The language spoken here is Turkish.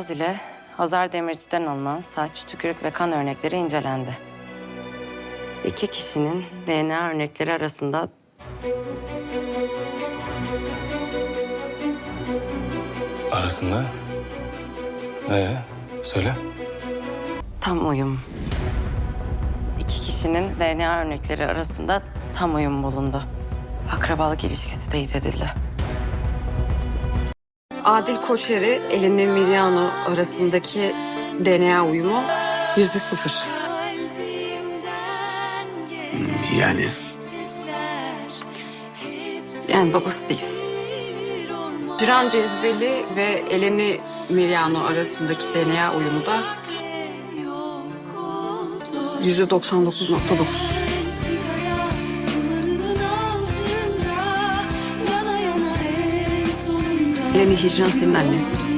Yaz ile Hazar Demirci'den alınan saç, tükürük ve kan örnekleri incelendi. İki kişinin DNA örnekleri arasında Arasında? Ne? Söyle. tam uyum. İki kişinin DNA örnekleri arasında tam uyum bulundu. Akrabalık ilişkisi teyit edildi. Adil Koçeri, Eleni Miryano arasındaki DNA uyumu yüzde sıfır. Yani Yani babası değiliz. Duran Cezbeli ve Eleni Miryano arasındaki DNA uyumu da yüzde 99.9. Eleni Hicran senin annen.